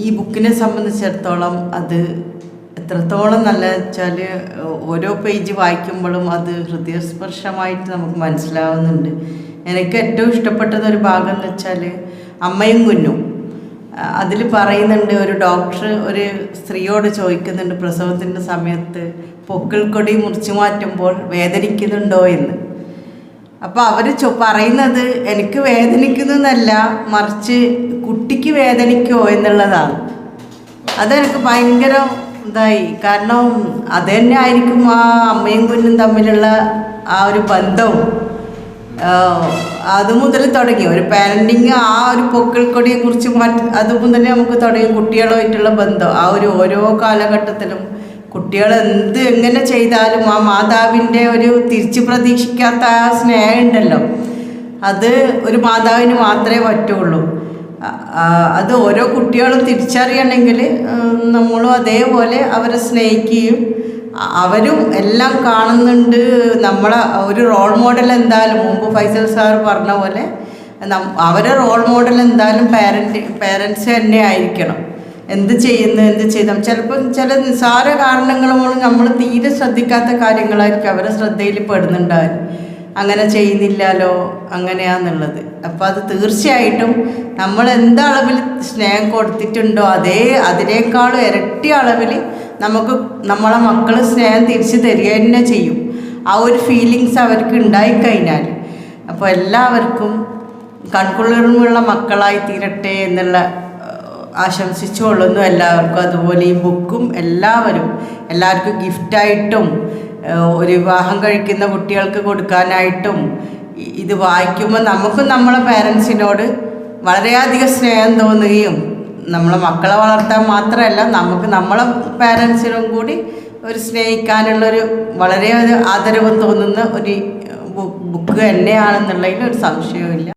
ഈ ബുക്കിനെ സംബന്ധിച്ചിടത്തോളം അത് എത്രത്തോളം നല്ല വെച്ചാൽ ഓരോ പേജ് വായിക്കുമ്പോഴും അത് ഹൃദയസ്പർശമായിട്ട് നമുക്ക് മനസ്സിലാവുന്നുണ്ട്. എനിക്ക് ഏറ്റവും ഇഷ്ടപ്പെട്ടത് ഒരു ഭാഗം എന്ന് വെച്ചാൽ അമ്മയും കുഞ്ഞും. അതിൽ പറയുന്നുണ്ട് ഒരു ഡോക്ടർ ഒരു സ്ത്രീയോട് ചോദിക്കുന്നുണ്ട് പ്രസവത്തിന്റെ സമയത്ത് പൊക്കിൾക്കൊടി മുറിച്ചു മാറ്റുമ്പോൾ വേദനിക്കുന്നുണ്ടോ എന്ന്. അപ്പോൾ അവർ പറയുന്നത് എനിക്ക് വേദനിക്കുന്നതല്ല മറിച്ച് കുട്ടിക്ക് വേദനിക്കോ എന്നുള്ളതാണ് അതെനിക്ക് ഭയങ്കര ഇതായി. കാരണം അത് തന്നെ ആയിരിക്കും ആ അമ്മയും കുഞ്ഞും തമ്മിലുള്ള ആ ഒരു ബന്ധവും. അത് മുതൽ തുടങ്ങി. ഒരു പാരന്റിങ് ആ ഒരു പൊക്കിൾക്കൊടിയെ കുറിച്ച് മറ്റ് അത് നമുക്ക് തുടങ്ങി കുട്ടികളുമായിട്ടുള്ള ബന്ധം. ആ ഒരു ഓരോ കാലഘട്ടത്തിലും കുട്ടികൾ എന്ത് എങ്ങനെ ചെയ്താലും ആ മാതാവിന്റെ ഒരു തിരിച്ചു പ്രതീക്ഷിക്കാത്ത ആ സ്നേഹം ഉണ്ടല്ലോ അത് ഒരു മാതാവിന് മാത്രമേ പറ്റുള്ളൂ. അത് ഓരോ കുട്ടികളും തിരിച്ചറിയണമെങ്കിൽ നമ്മളും അതേപോലെ അവരെ സ്നേഹിക്കുകയും അവരും എല്ലാം കാണുന്നുണ്ട്. നമ്മളെ ഒരു റോൾ മോഡൽ എന്തായാലും മുമ്പ് ഫൈസൽ സാർ പറഞ്ഞ പോലെ അവരെ റോൾ മോഡൽ എന്തായാലും പാരന്റ് പേരൻസ് തന്നെ ആയിരിക്കണം. എന്ത് ചെയ്യുന്നു എന്ത് ചെയ്താൽ ചിലപ്പം ചില നിസ്സാര കാരണങ്ങൾ മൂലം നമ്മൾ തീരെ ശ്രദ്ധിക്കാത്ത കാര്യങ്ങളായിരിക്കും അവരെ ശ്രദ്ധയിൽ പെടുന്നുണ്ടാവും അങ്ങനെ ചെയ്യുന്നില്ലല്ലോ അങ്ങനെയാന്നുള്ളത്. അപ്പോൾ അത് തീർച്ചയായിട്ടും നമ്മൾ എന്ത് അളവിൽ സ്നേഹം കൊടുത്തിട്ടുണ്ടോ അതേ അതിനേക്കാളും ഇരട്ടി അളവിൽ നമുക്ക് നമ്മളെ മക്കൾ സ്നേഹം തിരിച്ചു തരിക തന്നെ ചെയ്യും. ആ ഒരു ഫീലിങ്സ് അവർക്ക് ഉണ്ടായിക്കഴിഞ്ഞാൽ. അപ്പോൾ എല്ലാവർക്കും കൺകുളിർമുള്ള മക്കളായി തീരട്ടെ എന്നുള്ള ആശംസിച്ചുകൊള്ളുന്നു. എല്ലാവർക്കും അതുപോലെ ഈ ബുക്കും എല്ലാവരും എല്ലാവർക്കും ഗിഫ്റ്റായിട്ടും ഒരു വിവാഹം കഴിക്കുന്ന കുട്ടികൾക്ക് കൊടുക്കാനായിട്ടും ഇത് വായിക്കുമ്പോൾ നമുക്കും നമ്മളെ പേരൻസിനോട് വളരെയധികം സ്നേഹം തോന്നുകയും നമ്മളെ മക്കളെ വളർത്താൻ മാത്രമല്ല നമുക്ക് നമ്മളെ പേരൻസിനും കൂടി ഒരു സ്നേഹിക്കാനുള്ളൊരു വളരെ ഒരു ആദരവ് തോന്നുന്ന ഒരു ബുക്ക് തന്നെയാണെന്നുള്ളതിൽ ഒരു സംശയവുമില്ല.